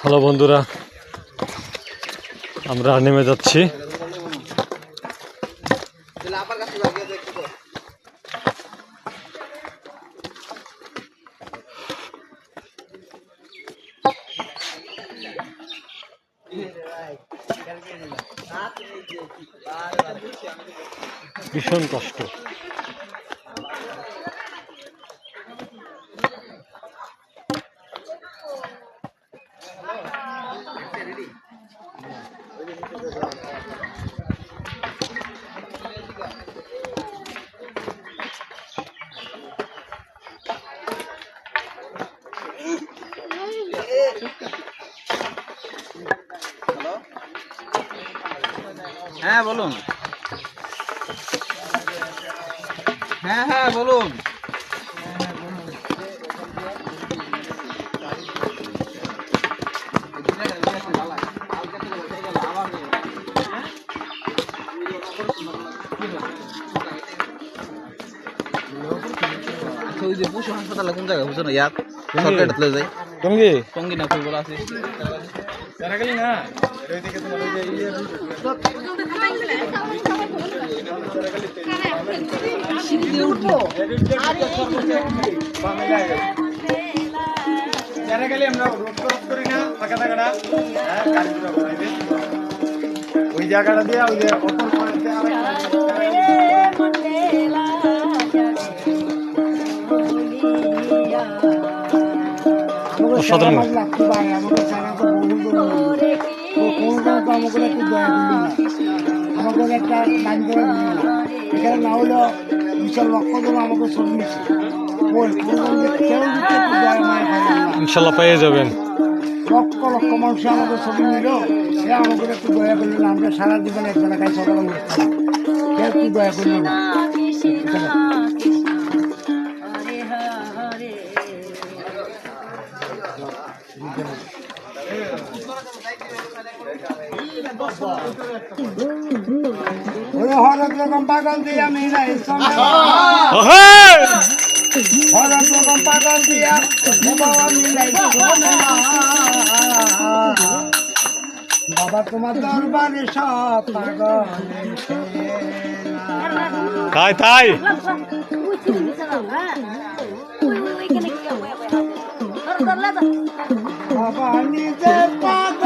Hello বন্ধুরা আমরা নেমে যাচ্ছি। ভীষণ কষ্ট। হ্যাঁ বলুন হ্যাঁ হ্যাঁ বলুন আচ্ছা ওই যে পশু হাসপাতাল কোন জায়গায় বুঝছো না ইয়ার সরকার তুলে যায় টঙ্গি টঙ্গি না কই বলা আছে ওই জায়গাটা দিয়ে ওই অসাধারণ কোনটা তো আমাকে একটু দয়া করল না। আমাকে একটা লাইন করে দিল না। এখানে না হলেও বিশাল লক্ষ জন আমাকে ছবি নিচ্ছে ওই কোন কেউ যদি একটু দয়া মায় পাইলাম না ইনশাল্লাহ পেয়ে যাবেন। লক্ষ লক্ষ মানুষ আমাকে ছবি নিল সে আমাকে একটু দয়া করল না। আমরা সারা জীবনে এক বেলা খাই সকালে উঠতাম কেউ একটু দয়া করল না। হরেক রকম পাগল দিয়া মিলাই হরেক রকম পাগল দিয়া বাবা বাবা তোমার দরবারে সব পাগল তাই তাই। বাবা নিজে পাগল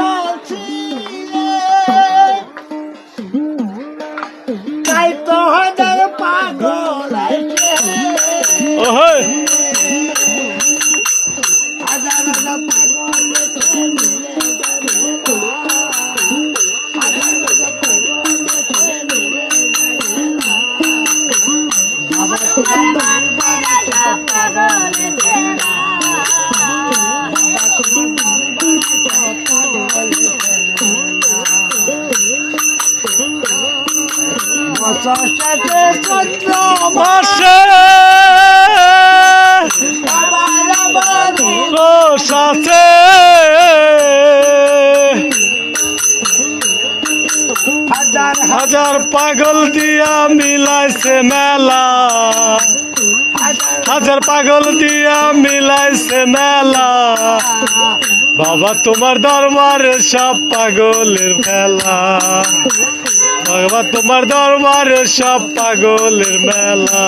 সাথে হাজার পাগল দিয়া মিলাইছে মেলা। হাজার পাগল দিয়া মিলাইছে মেলা। বাবা তোমার দরবারে সব পাগলের খেলা বাবা তোমার দরবারে সব পাগলের মেলা।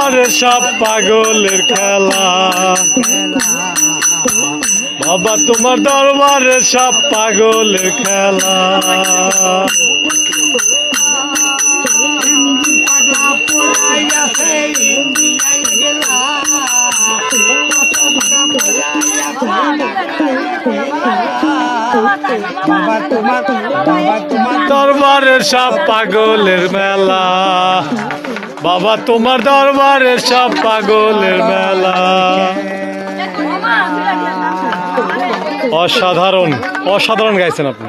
দরবারে সব পাগলের খেলা। বাবা তোমার দরবারে সব পাগলের খেলা। তোমার দরবারে সব পাগলের মেলা। বাবা তোমার দরবারে সব পাগলের মেলা। অসাধারণ অসাধারণ গাইছেন আপনি।